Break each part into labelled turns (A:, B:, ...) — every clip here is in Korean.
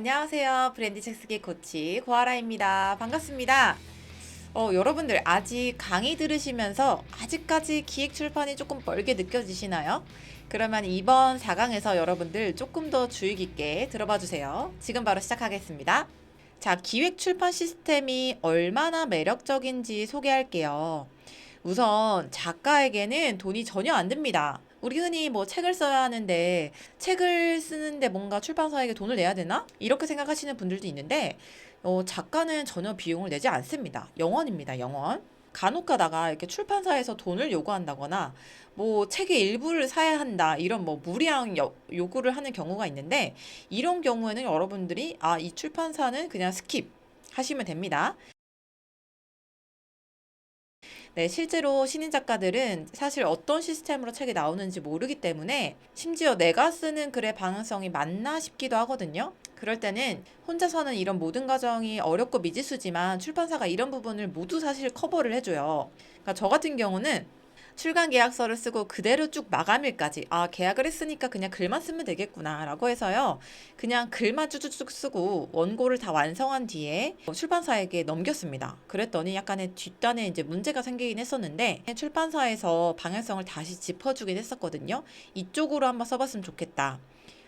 A: 안녕하세요. 브랜드 책쓰기 코치 고아라입니다. 반갑습니다. 어, 여러분들 아직 강의 들으시면서 아직까지 기획 출판이 조금 멀게 느껴지시나요? 그러면 이번 4강에서 여러분들 조금 더 주의 깊게 들어봐 주세요. 지금 바로 시작하겠습니다. 자, 기획 출판 시스템이 얼마나 매력적인지 소개할게요. 우선 작가에게는 돈이 전혀 안 듭니다. 우리 흔히 뭐 책을 써야 하는데 책을 쓰는데 뭔가 출판사에게 돈을 내야 되나? 이렇게 생각하시는 분들도 있는데 어, 작가는 전혀 비용을 내지 않습니다. 영원입니다. 영원. 간혹 가다가 이렇게 출판사에서 돈을 요구한다거나 뭐 책의 일부를 사야 한다 이런 뭐 무리한 요, 요구를 하는 경우가 있는데 이런 경우에는 여러분들이 아, 이 출판사는 그냥 스킵 하시면 됩니다. 네, 실제로 신인 작가들은 사실 어떤 시스템으로 책이 나오는지 모르기 때문에 심지어 내가 쓰는 글의 방향성이 맞나 싶기도 하거든요. 그럴 때는 혼자서는 이런 모든 과정이 어렵고 미지수지만 출판사가 이런 부분을 모두 사실 커버를 해줘요. 그러니까 저 같은 경우는 출간 계약서를 쓰고 그대로 쭉 마감일까지. 아 계약을 했으니까 그냥 글만 쓰면 되겠구나라고 해서요. 그냥 글만 쭉쭉쭉 쓰고 원고를 다 완성한 뒤에 출판사에게 넘겼습니다. 그랬더니 약간의 뒷단에 이제 문제가 생기긴 했었는데 출판사에서 방향성을 다시 짚어주긴 했었거든요. 이쪽으로 한번 써봤으면 좋겠다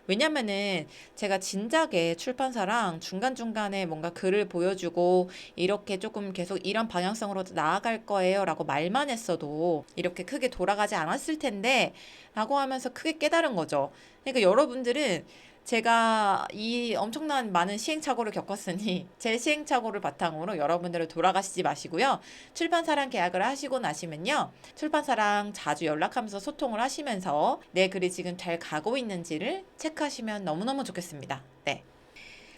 A: 왜냐면은 제가 진작에 출판사랑 중간중간에 뭔가 글을 보여주고 이렇게 조금 계속 이런 방향성으로 나아갈 거예요 라고 말만 했어도 이렇게 크게 돌아가지 않았을 텐데 라고 하면서 크게 깨달은 거죠. 그러니까 여러분들은 제가 이 엄청난 많은 시행착오를 겪었으니 제 시행착오를 바탕으로 여러분들을 돌아가시지 마시고요. 출판사랑 계약을 하시고 나시면요. 출판사랑 자주 연락하면서 소통을 하시면서 내 글이 지금 잘 가고 있는지를 체크하시면 너무너무 좋겠습니다. 네.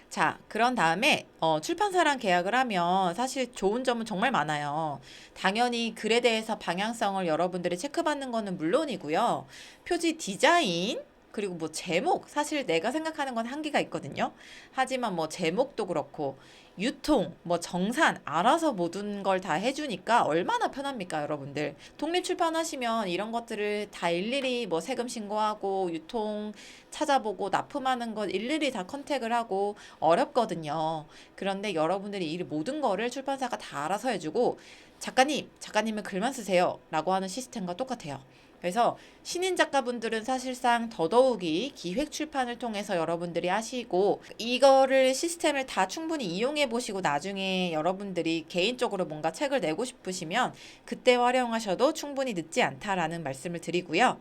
A: 자, 그런 다음에 어, 출판사랑 계약을 하면 사실 좋은 점은 정말 많아요. 당연히 글에 대해서 방향성을 여러분들이 체크받는 거는 물론이고요. 표지 디자인, 그리고 뭐 제목 사실 내가 생각하는 건 한계가 있거든요. 하지만 뭐 제목도 그렇고 유통, 뭐 정산 알아서 모든 걸 다 해주니까 얼마나 편합니까, 여러분들? 독립 출판하시면 이런 것들을 다 일일이 뭐 세금 신고하고 유통 찾아보고 납품하는 것 일일이 다 컨택을 하고 어렵거든요. 그런데 여러분들이 이 모든 거를 출판사가 다 알아서 해주고 작가님, 작가님은 글만 쓰세요. 라고 하는 시스템과 똑같아요. 그래서 신인 작가분들은 사실상 더더욱이 기획 출판을 통해서 여러분들이 하시고 이거를 시스템을 다 충분히 이용해 보시고 나중에 여러분들이 개인적으로 뭔가 책을 내고 싶으시면 그때 활용하셔도 충분히 늦지 않다라는 말씀을 드리고요.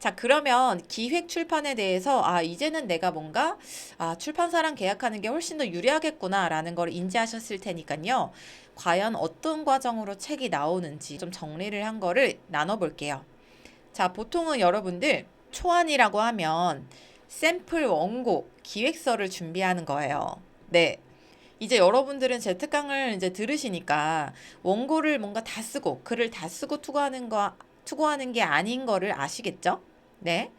A: 자, 그러면 기획 출판에 대해서 아, 이제는 내가 뭔가 아, 출판사랑 계약하는 게 훨씬 더 유리하겠구나라는 걸 인지하셨을 테니까요. 과연 어떤 과정으로 책이 나오는지 좀 정리를 한 거를 나눠 볼게요. 자, 보통은 여러분들 초안이라고 하면 샘플 원고, 기획서를 준비하는 거예요. 네. 이제 여러분들은 제 특강을 이제 들으시니까 원고를 뭔가 다 쓰고 글을 다 쓰고 투고하는 거 투고하는 게 아닌 거를 아시겠죠? 네.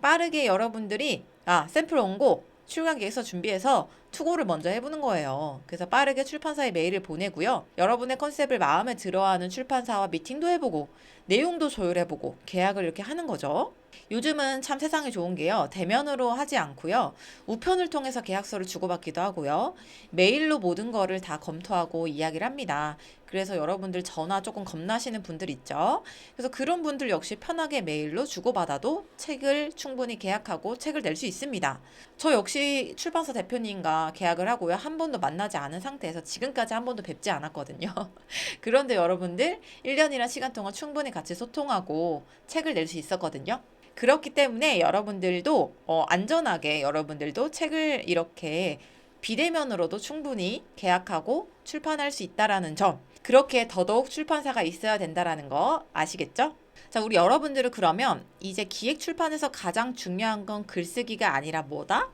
A: 빠르게 여러분들이 아, 샘플 원고 출간 계획서 준비해서 투고를 먼저 해보는 거예요. 그래서 빠르게 출판사에 메일을 보내고요. 여러분의 컨셉을 마음에 들어하는 출판사와 미팅도 해보고 내용도 조율해보고 계약을 이렇게 하는 거죠. 요즘은 참 세상이 좋은 게요. 대면으로 하지 않고요. 우편을 통해서 계약서를 주고받기도 하고요. 메일로 모든 거를 다 검토하고 이야기를 합니다. 그래서 여러분들 전화 조금 겁나시는 분들 있죠. 그래서 그런 분들 역시 편하게 메일로 주고받아도 책을 충분히 계약하고 책을 낼 수 있습니다. 저 역시 출판사 대표님과 계약을 하고요. 한 번도 만나지 않은 상태에서 지금까지 한 번도 뵙지 않았거든요. 그런데 여러분들 1년이란 시간 동안 충분히 같이 소통하고 책을 낼 수 있었거든요. 그렇기 때문에 여러분들도 어, 안전하게 여러분들도 책을 이렇게 비대면으로도 충분히 계약하고 출판할 수 있다라는 점. 그렇게 더더욱 출판사가 있어야 된다라는 거 아시겠죠? 자, 우리 여러분들은 그러면 이제 기획 출판에서 가장 중요한 건 글쓰기가 아니라 뭐다?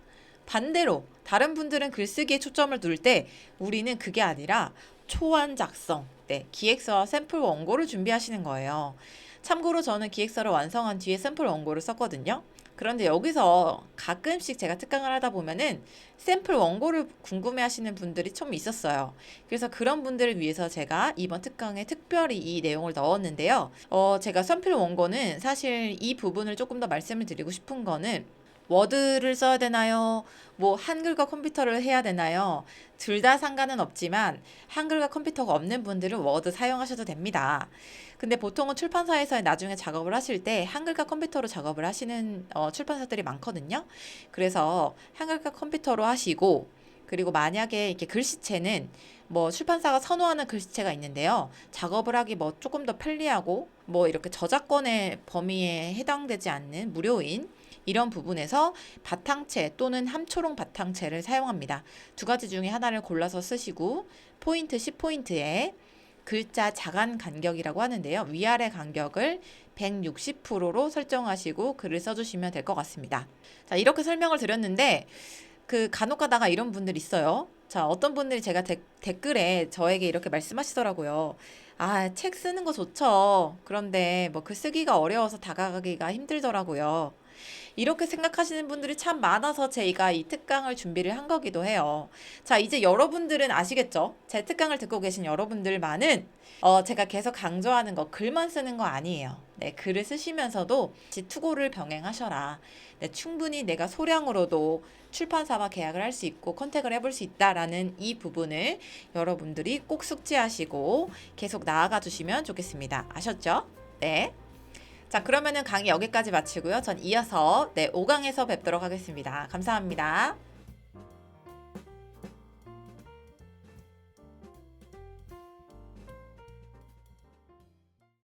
A: 반대로 다른 분들은 글쓰기에 초점을 둘 때 우리는 그게 아니라 초안 작성, 네, 기획서와 샘플 원고를 준비하시는 거예요. 참고로 저는 기획서를 완성한 뒤에 샘플 원고를 썼거든요. 그런데 여기서 가끔씩 제가 특강을 하다 보면은 샘플 원고를 궁금해 하시는 분들이 좀 있었어요. 그래서 그런 분들을 위해서 제가 이번 특강에 특별히 이 내용을 넣었는데요. 어, 제가 샘플 원고는 사실 이 부분을 조금 더 말씀을 드리고 싶은 거는 워드를 써야 되나요? 뭐 한글과 컴퓨터를 해야 되나요? 둘 다 상관은 없지만 한글과 컴퓨터가 없는 분들은 워드 사용하셔도 됩니다. 근데 보통은 출판사에서 나중에 작업을 하실 때 한글과 컴퓨터로 작업을 하시는 어, 출판사들이 많거든요. 그래서 한글과 컴퓨터로 하시고 그리고 만약에 이렇게 글씨체는 뭐 출판사가 선호하는 글씨체가 있는데요. 작업을 하기 뭐 조금 더 편리하고 뭐 이렇게 저작권의 범위에 해당되지 않는 무료인 이런 부분에서 바탕체 또는 함초롱 바탕체를 사용합니다. 두 가지 중에 하나를 골라서 쓰시고 포인트 10포인트에 글자 자간 간격이라고 하는데요. 위아래 간격을 160%로 설정하시고 글을 써주시면 될 것 같습니다. 자, 이렇게 설명을 드렸는데 그 간혹 가다가 이런 분들 있어요. 자, 어떤 분들이 제가 데- 댓글에 저에게 이렇게 말씀하시더라고요. 아, 책 쓰는 거 좋죠. 그런데 뭐그 쓰기가 어려워서 다가가기가 힘들더라고요. 이렇게 생각하시는 분들이 참 많아서 저희가 이 특강을 준비를 한 거기도 해요. 자, 이제 여러분들은 아시겠죠? 제 특강을 듣고 계신 여러분들만은 어, 제가 계속 강조하는 거 글만 쓰는 거 아니에요. 네, 글을 쓰시면서도 지 투고를 병행하셔라. 네, 충분히 내가 소량으로도 출판사와 계약을 할 수 있고 컨택을 해볼 수 있다라는 이 부분을 여러분들이 꼭 숙지하시고 계속 나아가 주시면 좋겠습니다. 아셨죠? 네. 자, 그러면은 강의 여기까지 마치고요. 전 이어서 네, 5강에서 뵙도록 하겠습니다. 감사합니다.